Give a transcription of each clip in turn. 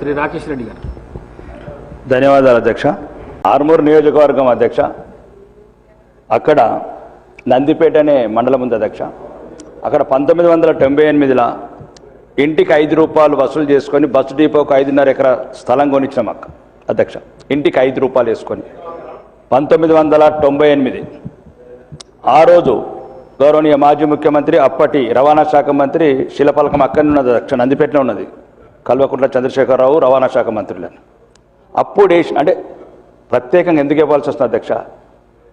శ్రీ రాకేష్ రెడ్డి గారు. ధన్యవాదాలు అధ్యక్ష. ఆర్మూర్ నియోజకవర్గం అధ్యక్ష. అక్కడ నందిపేట అనే మండలం ఉంది అధ్యక్ష. అక్కడ పంతొమ్మిది వందల తొంభై ఎనిమిదిలో ఇంటికి ఐదు రూపాయలు వసూలు చేసుకొని బస్సు డిపోకు ఐదున్నర ఎకరా స్థలం కొనిచ్చాం అక్క అధ్యక్ష. ఇంటికి ఐదు రూపాయలు వేసుకొని. పంతొమ్మిది వందల తొంభై ఎనిమిది. ఆ రోజు గౌరవనీయ మాజీ ముఖ్యమంత్రి అప్పటి రవాణా శాఖ మంత్రి శిలపలకం అక్కడనే ఉన్నది అధ్యక్ష నందిపేటలో ఉన్నది. కల్వకుంట్ల చంద్రశేఖరరావు రవాణా శాఖ మంత్రులను. అప్పుడు అంటే ప్రత్యేకంగా ఎందుకు ఇవ్వాల్సి వస్తుంది అధ్యక్ష?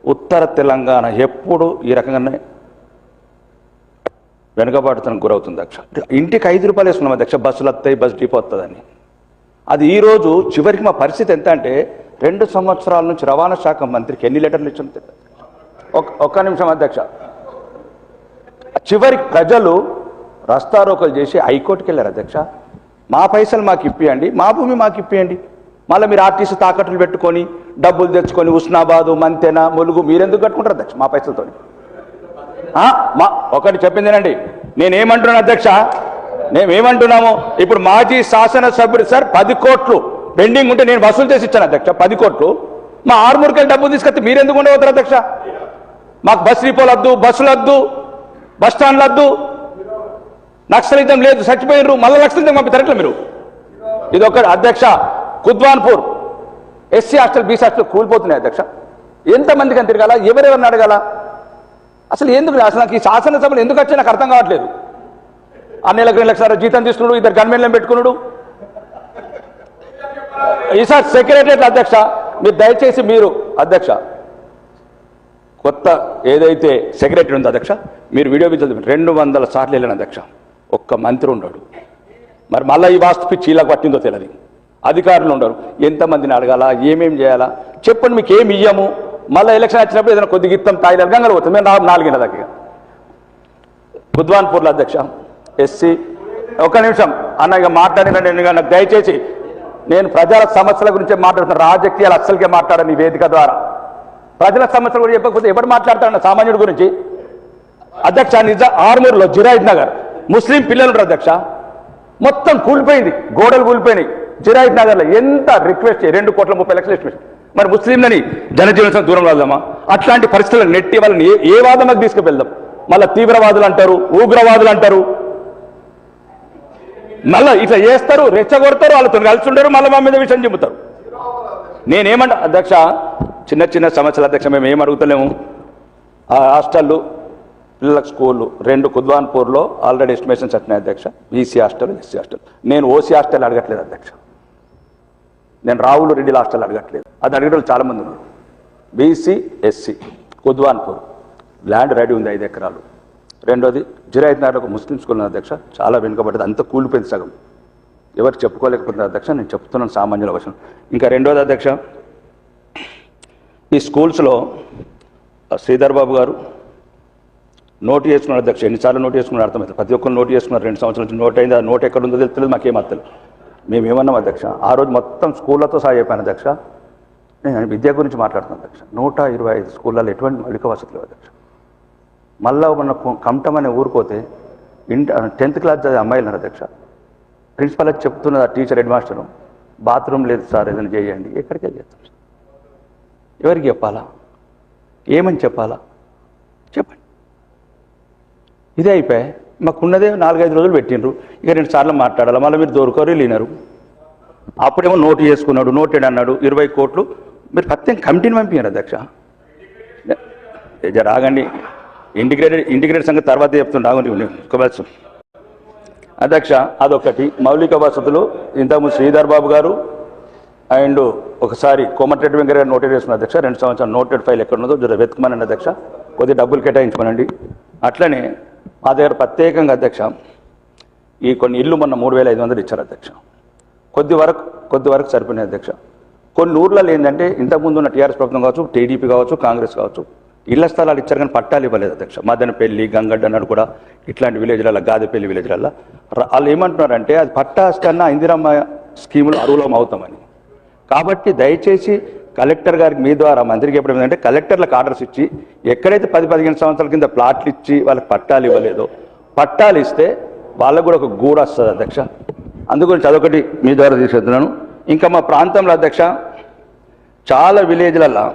ఉత్తర తెలంగాణ ఎప్పుడు ఈ రకంగానే వెనుకబాటుతనం గురవుతుంది అధ్యక్ష. ఇంటికి ఐదు రూపాయలు వేసుకున్నాం అధ్యక్ష బస్సులు వస్తాయి బస్సు డిపో వస్తుందని. అది ఈరోజు చివరికి మా పరిస్థితి ఎంత అంటే రెండు సంవత్సరాల నుంచి రవాణా శాఖ మంత్రికి ఎన్ని లెటర్లు ఇచ్చింది ఒక ఒక్క నిమిషం అధ్యక్ష. చివరికి ప్రజలు రస్తారోకలు చేసి హైకోర్టుకి వెళ్ళారు అధ్యక్ష. మా పైసలు మాకు ఇప్పియండి మా భూమి మాకు ఇప్పియండి. మళ్ళీ మీరు ఆర్టీసీ తాకట్లు పెట్టుకొని డబ్బులు తెచ్చుకొని ఉస్నాబాదు మంతెన ములుగు మీరెందుకు కట్టుకుంటారు అధ్యక్ష మా పైసలతో మా ఒకటి చెప్పిందేనండి నేనేమంటున్నాను అధ్యక్ష? మేమేమంటున్నాము? ఇప్పుడు మాజీ శాసనసభ్యుడు సార్ పది కోట్లు. పెండింగ్ ఉంటే నేను వసూలు చేసి ఇచ్చాను అధ్యక్ష పది కోట్లు. మా ఆరుమూరుకెళ్ళి డబ్బులు తీసుకొస్తే మీరెందుకు ఉండవద్దు అధ్యక్ష? మాకు బస్ డిపోలు వద్దు బస్సులు వద్దు బస్ స్టాండ్లు వద్దు నక్సలిజం లేదు చచ్చిపోయినరు మళ్ళీ నక్సలితం పంపిస్తారట్ల మీరు? ఇది ఒక అధ్యక్ష Kudwanpur. SC hostel BC hostel కూలిపోతున్నాయి అధ్యక్ష. ఎంతమందికి అని తిరగాల? ఎవరెవరిని అడగాల? అసలు ఎందుకు అసలు నాకు ఈ శాసనసభలు ఎందుకు వచ్చా నాకు అర్థం కావట్లేదు. ఆ నెలకు రెండు లక్షల జీతం తీసుకున్నాడు ఇద్దరు గన్మెన్లను పెట్టుకున్నాడు? ఈసారి సెక్రటరియట్ అధ్యక్ష మీరు దయచేసి మీరు అధ్యక్ష కొత్త ఏదైతే సెక్రటరీ ఉందో అధ్యక్ష మీరు వీడియో బిజ్జలు రెండు వందల సార్లు వెళ్ళిన అధ్యక్ష. ఒక్క మంత్రి ఉండడు. మరి మళ్ళీ ఈ వాస్తు పిచ్చి ఇలా పట్టిందో తెలియదు అధికారులు ఉండరు. ఎంతమందిని అడగాల? ఏమేం చేయాలా? చెప్పండి మీకు ఏమి ఇయ్యము? మళ్ళీ ఎలక్షన్ వచ్చినప్పుడు ఏదైనా కొద్దిగా ఇస్తాం తాయి గంగలు పోతాం మేము నా- దగ్గర బుద్వాన్పూర్లో అధ్యక్ష ఎస్సీ. ఒక్క నిమిషం. అన్న ఇక మాట్లాడినండి నేను నాకు దయచేసి నేను ప్రజల సమస్యల గురించి మాట్లాడుతున్నా. రాజకీయాలు అస్సలకే మాట్లాడాను ఈ వేదిక ద్వారా. ప్రజల సమస్యల గురించి చెప్పకపోతే ఎవరు మాట్లాడతారన్న సామాన్యుడి గురించి? అధ్యక్ష నిజ ఆర్మూర్లో జిరాయిద్ నగర్. ముస్లిం పిల్లలు అధ్యక్ష. మొత్తం కూలిపోయింది. గోడలు కూలిపోయినాయి. జిరాయిద్ నగర్లో ఎంత రిక్వెస్ట్ రెండు కోట్ల ముప్పై లక్షలు రిక్వెస్ట్. మరి ముస్లింలని జనజీవన దూరం వెళ్దామా అట్లాంటి పరిస్థితులను నెట్టి వాళ్ళని ఏ- ఏ వాదనకు తీసుకువెళ్దాం? మళ్ళీ తీవ్రవాదులు అంటారు ఉగ్రవాదులు అంటారు. మళ్ళీ ఇట్లా చేస్తారు రెచ్చగొడతారు వాళ్ళతో కలిసి ఉండరు మళ్ళీ మా మీద విషయం చెబుతారు. నేనేమంట అధ్యక్ష చిన్న చిన్న సమస్యల అధ్యక్ష మేము ఏం అడుగుతలేము. ఆ హాస్టళ్ళు పిల్లలకు స్కూళ్ళు రెండు కుద్వాన్పూర్లో ఆల్రెడీ ఎస్టిమేషన్స్ వచ్చినాయి అధ్యక్ష. BC hostel SC hostel. నేను ఓసీ హాస్టల్ అడగట్లేదు అధ్యక్ష. నేను రావులు రెడ్డి హాస్టల్ అడగట్లేదు. అది అడిగేటోళ్ళు చాలామంది ఉన్నారు. BC SC Kudwanpur. Land ready ఉంది ఐదు ఎకరాలు. రెండోది జిరాయిత్ ఒక ముస్లిం స్కూల్ ఉంది అధ్యక్ష. చాలా వెనుకబడ్డది. అంత కూలిపోయింది సగం. ఎవరు చెప్పుకోలేకపోతున్నారు అధ్యక్ష. నేను చెప్తున్నాను సామాన్యుల వశం. ఇంకా రెండోది అధ్యక్ష ఈ స్కూల్స్లో శ్రీధర్ బాబు గారు నోటు చేసుకున్నారు అధ్యక్ష. ఎన్నిసార్లు నోటు చేసుకున్నారు అర్థమవుతుంది ప్రతి ఒక్కరు నోటు చేసుకున్నారు. రెండు సంవత్సరాల నుంచి నోట్ అయింది? ఆ నోట్ ఎక్కడ ఉందో తెలియదు మాకేం అర్థం మేము ఏమన్నాం అధ్యక్ష? ఆ రోజు మొత్తం స్కూళ్ళతో సహా చెప్పాను అధ్యక్ష. నేను విద్య గురించి మాట్లాడుతున్నాను అధ్యక్ష. నూట ఇరవై ఐదు స్కూళ్ళలో ఎటువంటి మౌలిక వసతులు లేవు అధ్యక్ష. మళ్ళా మన కమటం అనే ఊరుకోతే ఇంట టెన్త్ క్లాస్ చదివే అమ్మాయిలు అధ్యక్ష. ప్రిన్సిపల్ వచ్చి చెప్తున్నది ఆ టీచర్ హెడ్ మాస్టరు. బాత్రూమ్ లేదు సార్ ఏదైనా చేయండి. ఎక్కడికి వెళ్ళి చేస్తాం ఎవరికి చెప్పాలా? ఏమని చెప్పాలా? ఇదే అయిపోయి. మాకున్నదే నాలుగైదు రోజులు పెట్టిండ్రు. ఇక రెండు సార్లు మాట్లాడాలి? మళ్ళీ మీరు దోరుకోరు లేనరు అప్పుడేమో నోటు చేసుకున్నాడు నోటెడ్ అన్నాడు ఇరవై కోట్లు. మీరు ప్రత్యేక కమిటీని పంపించారు అధ్యక్ష? రాగండి ఇంటిగ్రేటెడ్ ఇంటిగ్రేటెడ్ సంగతి తర్వాత చెప్తుండే ఆగండి కొబల్సు అధ్యక్ష అదొకటి. మౌలిక వసతులు. ఇంతకుముందు శ్రీధర్ బాబు గారు అండ్ ఒకసారి కోమటిరెడ్డి వెంకయ్య గారు నోటెడ్ చేసుకున్న అధ్యక్ష. రెండు సంవత్సరాలు నోటెడ్ ఫైల్ ఎక్కడ ఉన్నదో జర వెతుకమనండి అధ్యక్ష. కొద్దిగా డబ్బులు కేటాయించుకోనండి. అట్లనే మా దగ్గర ప్రత్యేకంగా అధ్యక్ష ఈ కొన్ని ఇల్లు మొన్న మూడు వేల ఐదు వందలు ఇచ్చారు అధ్యక్ష. కొద్ది వరకు కొద్ది వరకు సరిపోయినాయి అధ్యక్ష. కొన్ని ఊర్లలో ఏంటంటే ఇంతకుముందు ఉన్న టీఆర్ఎస్ ప్రభుత్వం కావచ్చు టీడీపీ కావచ్చు కాంగ్రెస్ కావచ్చు ఇళ్ళ స్థలాలు ఇచ్చారు కానీ పట్టాలు ఇవ్వలేదు అధ్యక్ష. మదనపల్లి గంగడ్డ అన్నాడు కూడా ఇట్లాంటి విలేజ్లలో గాదిపల్లి విలేజ్లలో వాళ్ళు ఏమంటున్నారంటే అది పట్టా కన్నా ఇందిరమ్మ స్కీములు అరువులం అవుతామని. కాబట్టి దయచేసి కలెక్టర్ గారికి మీ ద్వారా మంత్రికి చెప్పడం ఏంటంటే కలెక్టర్లకు ఆర్డర్స్ ఇచ్చి ఎక్కడైతే పది పదిహేను సంవత్సరాల కింద ప్లాట్లు ఇచ్చి వాళ్ళకి పట్టాలు ఇవ్వలేదో పట్టాలు ఇస్తే వాళ్ళకు కూడా ఒక గూడు వస్తుంది అధ్యక్ష. అందుగురించి అదొకటి మీ ద్వారా తీసుకెళ్తున్నాను. ఇంకా మా ప్రాంతంలో అధ్యక్ష చాలా విలేజ్లల్లో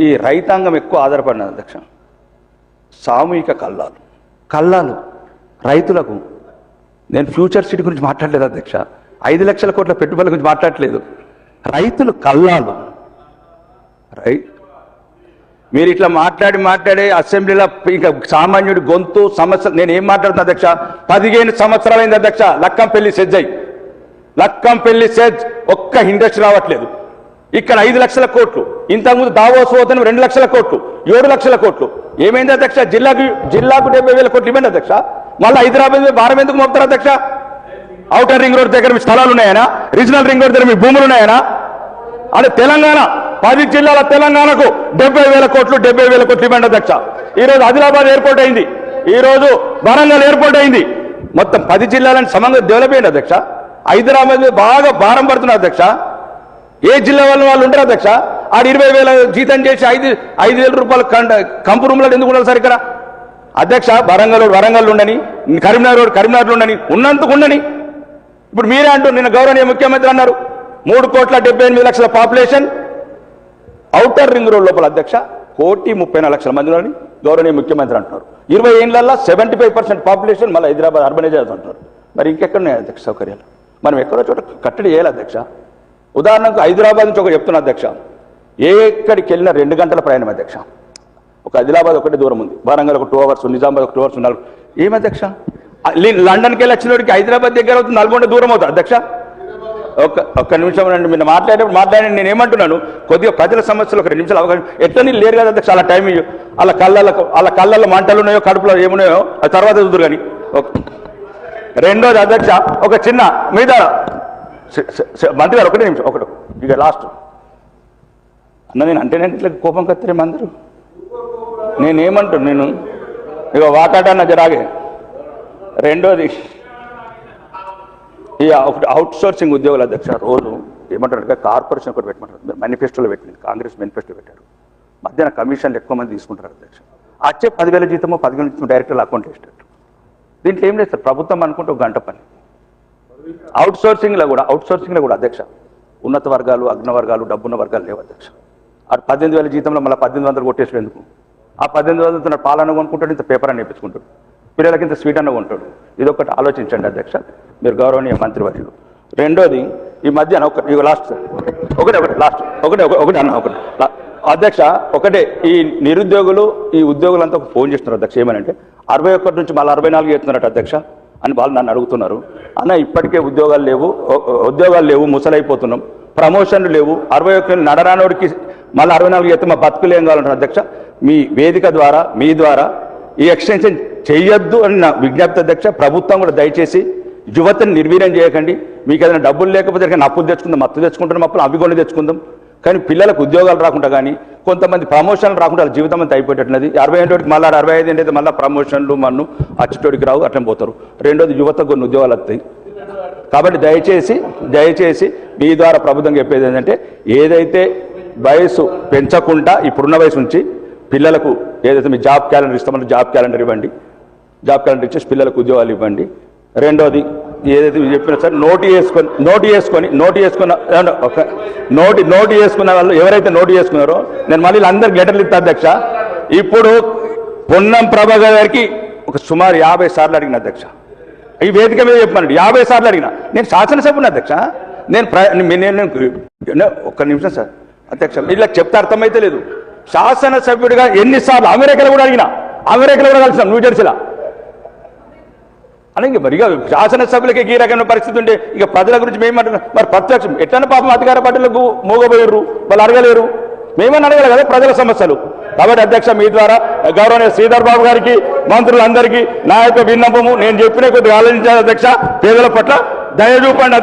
ఈ రైతాంగం ఎక్కువ ఆధారపడినది అధ్యక్ష. సామూహిక కల్లాలు. కల్లాలు. రైతులకు. నేను ఫ్యూచర్ సిటీ గురించి మాట్లాడలేదు అధ్యక్ష. ఐదు లక్షల కోట్ల పెట్టుబడుల గురించి మాట్లాడలేదు. రైతులు కల్లాలు రై మీరు ఇట్లా మాట్లాడి మాట్లాడి అసెంబ్లీలో ఇంకా సామాన్యుడి గొంతు సమస్య నేను ఏం మాట్లాడుతున్నా అధ్యక్ష? పదిహేను సంవత్సరాలైంది అధ్యక్ష లక్కంపల్లి సెజ్ అయ్యి లక్కంపల్లి సెజ్ ఒక్క ఇండస్ట్రీ రావట్లేదు. ఇక్కడ ఐదు లక్షల కోట్లు. ఇంతకుముందు దావోస్ పోతను రెండు లక్షల కోట్లు ఏడు లక్షల కోట్లు. ఏమైంది అధ్యక్ష? జిల్లాకు జిల్లాకు డెబ్బై వేల కోట్లు ఇవ్వండి అధ్యక్ష. మళ్ళీ హైదరాబాద్ భారం ఎందుకు మోపుతారు అధ్యక్ష? ఔటర్ రింగ్ రోడ్ దగ్గర మీ స్థలాలు ఉన్నాయనా? రీజనల్ రింగ్ రోడ్ దగ్గర మీ భూములు ఉన్నాయనా? అంటే తెలంగాణ పది జిల్లాల తెలంగాణకు డెబ్బై వేల కోట్లు డెబ్బై వేల కోట్లు ఇవ్వండి అధ్యక్ష. ఈ రోజు ఆదిలాబాద్ ఎయిర్పోర్ట్ అయింది. ఈరోజు వరంగల్ ఎయిర్పోర్ట్ అయింది. మొత్తం పది జిల్లాలను సమంగా డెవలప్ అయ్యండి అధ్యక్ష. హైదరాబాద్ మీద బాగా భారం పడుతున్నారు అధ్యక్ష. ఏ జిల్లా వాళ్ళు వాళ్ళు ఉంటారు అధ్యక్ష. ఆడు ఇరవై వేల జీతం చేసి ఐదు ఐదు వేల రూపాయలు కంపు రూమ్లో ఎందుకు ఉండాలి సార్ ఇక్కడ? అధ్యక్ష వరంగల్ వరంగల్ ఉండని కరీంనగర్ రోడ్ కరీంనగర్ ఉండని ఉన్నందుకు ఉండని ఇప్పుడు మీరే అంటూ నిన్న గౌరవనీయ ముఖ్యమంత్రి అన్నారు మూడు కోట్ల డెబ్బై ఎనిమిది లక్షల పాపులేషన్ అవుటర్ రింగ్ రోడ్ లోపల అధ్యక్ష కోటి ముప్పై నాలుగు లక్షల మంది ఉన్నారని గౌరవనీయ ముఖ్యమంత్రి అంటున్నారు. ఇరవై ఏళ్ళల్లో సెవెంటీ ఫైవ్ పర్సెంట్ పాపులేషన్ మళ్ళీ హైదరాబాద్ అర్బనైజేషన్ అంటున్నారు. మరి ఇంకెక్కడ అధ్యక్ష సౌకర్యాలు? మనం ఎక్కడో చోట కట్టడి చేయాలి అధ్యక్ష. ఉదాహరణకు హైదరాబాద్ నుంచి ఒక చెప్తున్నా అధ్యక్ష. ఎక్కడికి వెళ్ళినా రెండు గంటల ప్రయాణం అధ్యక్ష. ఒక ఆదిలాబాద్ ఒకటి దూరం ఉంది. వరంగల్ ఒక టూ అవర్స్ నిజామాబాద్ ఒక టూ అవర్స్ ఉన్నారు ఏం అధ్యక్ష? లండన్కి వెళ్ళి వచ్చినోడికి హైదరాబాద్ దగ్గర అవుతుంది నల్గొండ దూరం అవుతుంది. అధ్యక్ష ఒక్క ఒక్క నిమిషం రండి మీరు మాట్లాడేటప్పుడు మాట్లాడండి నేను ఏమంటున్నాను? కొద్దిగా ప్రజల సమస్యలు ఒక రెండు నిమిషాలు అవకాశం ఎట్లా నీళ్ళు లేరు కదా అధ్యక్ష అలా టైం అలా కళ్ళకు అలా కళ్ళల్లో మంటలు ఉన్నాయో కడుపులో ఏమున్నాయో అది తర్వాత చూద్దరు కానీ. రెండోది అధ్యక్ష ఒక చిన్న మీద మంత్రి గారు ఒకటే నిమిషం ఒకటి ఇక లాస్ట్ అన్న నేను అంటే నేను ఇట్లా కోపం కత్తిరేమో అందరూ నేనేమంటాను నేను ఇక వాకాటన్న జరాగే. రెండోది ఈ ఒకటి అవుట్ సోర్సింగ్ ఉద్యోగుల అధ్యక్ష రోజు ఏమంటారు కార్పొరేషన్ ఒకటి పెట్టమంటారు. మీరు మేనిఫెస్టోలో పెట్టింది కాంగ్రెస్ మేనిఫెస్టో పెట్టారు. మధ్యాహ్న కమిషన్లు ఎక్కువ మంది తీసుకుంటారు అధ్యక్ష. వచ్చే పదివేల జీతము పదివేల జీతం డైరెక్టర్ అకౌంట్ వేసేటట్టు. దీంట్లో ఏం లేదు సార్ ప్రభుత్వం అనుకుంటే ఒక గంట పని. అవుట్ సోర్సింగ్లో కూడా అవుట్ సోర్సింగ్లో కూడా అధ్యక్ష ఉన్నత వర్గాలు అగ్న వర్గాలు డబ్బున్న వర్గాలు లేవు అధ్యక్ష. అటు పద్దెనిమిది వేల జీతంలో మళ్ళీ పద్దెనిమిది వందలు కొట్టేసి ఎందుకు ఆ పద్దెనిమిది వందలతో తన పాలన కొనుక్కుంటాడు ఇంత పేపర్ అని నేర్పించుకుంటాడు. పిల్లలకి కింద స్వీట్ అన్న ఉంటాడు. ఇది ఒకటి ఆలోచించండి అధ్యక్ష. మీరు గౌరవనీయ మంత్రివర్యులు. రెండోది ఈ మధ్యన ఒక ఇక లాస్ట్ ఒకటే ఒకటి లాస్ట్ ఒకటే ఒకటి అన్న ఒకటి. అధ్యక్ష ఒకటే ఈ నిరుద్యోగులు ఈ ఉద్యోగులంతా ఫోన్ చేస్తున్నారు అధ్యక్ష. ఏమనంటే అరవై ఒకటి నుంచి మళ్ళీ అరవై నాలుగు చేస్తున్నారట అధ్యక్ష అని వాళ్ళు నన్ను అడుగుతున్నారు. అన్న ఇప్పటికే ఉద్యోగాలు లేవు ఉద్యోగాలు లేవు ముసలైపోతున్నాం. ప్రమోషన్లు లేవు. అరవై ఒక్క నడరానోడికి మళ్ళీ అరవై నాలుగు చేస్తే మా బతుకులు ఏం కావాలంటారు అధ్యక్ష? మీ వేదిక ద్వారా మీ ద్వారా ఈ ఎక్స్టెన్షన్ చేయొద్దు అని నా విజ్ఞప్తి అధ్యక్ష ప్రభుత్వం కూడా దయచేసి యువతని నిర్వీర్యం చేయకండి. మీకు ఏదైనా డబ్బులు లేకపోతే అప్పులు తెచ్చుకుందాం అప్పు తెచ్చుకుంటాం అప్పులు అవి కొని తెచ్చుకుందాం. కానీ పిల్లలకు ఉద్యోగాలు రాకుండా కానీ కొంతమంది ప్రమోషన్లు రాకుండా వాళ్ళ జీవితం అంతా అయిపోయేటట్లున్నది అరవై ఏంటోటికి మళ్ళీ అరవై ఐదు ఏంటైతే మళ్ళీ ప్రమోషన్లు మన్ను అచ్చటోడికి రావు అట్లా పోతారు. రెండోది యువతకు కొన్ని ఉద్యోగాలు వస్తాయి. కాబట్టి దయచేసి దయచేసి మీ ద్వారా ప్రభుత్వం చెప్పేది ఏంటంటే ఏదైతే వయసు పెంచకుండా ఇప్పుడున్న వయసు నుంచి పిల్లలకు ఏదైతే మీ జాబ్ క్యాలెండర్ ఇస్తామో జాబ్ క్యాలెండర్ ఇవ్వండి. జాబ్ క్యాలెండర్ ఇచ్చేసి పిల్లలకు ఉద్యోగాలు ఇవ్వండి. రెండోది ఏదైతే మీరు చెప్పినా సార్ నోటు వేసుకొని నోటు వేసుకొని నోటు వేసుకున్న ఒక నోటి నోటు వేసుకున్న వాళ్ళు ఎవరైతే నోటు చేసుకున్నారో నేను మళ్ళీ అందరికి లెటర్లు ఇస్తా అధ్యక్ష. ఇప్పుడు పొన్నం ప్రభాకర్ గారికి ఒక సుమారు యాభై సార్లు అడిగిన అధ్యక్ష. ఈ వేదిక మీద చెప్పమన్నాడు యాభై సార్లు అడిగిన. నేను శాసనసభ్యుని అధ్యక్ష. నేను ప్ర- నేను నేను- ఒక్క నిమిషం సార్. అధ్యక్ష ఇలా చెప్తే అర్థమైతే లేదు. శాసనసభ్యుడిగా ఎన్నిసార్లు అమెరికాలో కూడా అడిగిన అమెరికాలో కూడా కలిసిన న్యూజెర్సీలో అని మరిగా మరి ఇక శాసనసభ్యులకి ఈ రకమైన పరిస్థితి ఉంటే ఇక ప్రజల గురించి మేమంటున్నాం. మరి ప్రత్యక్షం ఎట్లనే పాపం అధికార పార్టీలకు మూగబోయారు వాళ్ళు అడగలేరు. మేమని అడగాలి కదా ప్రజల సమస్యలు. కాబట్టి అధ్యక్ష మీ ద్వారా గౌరవనీయ శ్రీధర్ బాబు గారికి మంత్రులందరికీ నా యొక్క విన్నపము. నేను చెప్పిన కొద్దిగా ఆలోచించాలి అధ్యక్ష పేదల పట్ల దయ చూపండి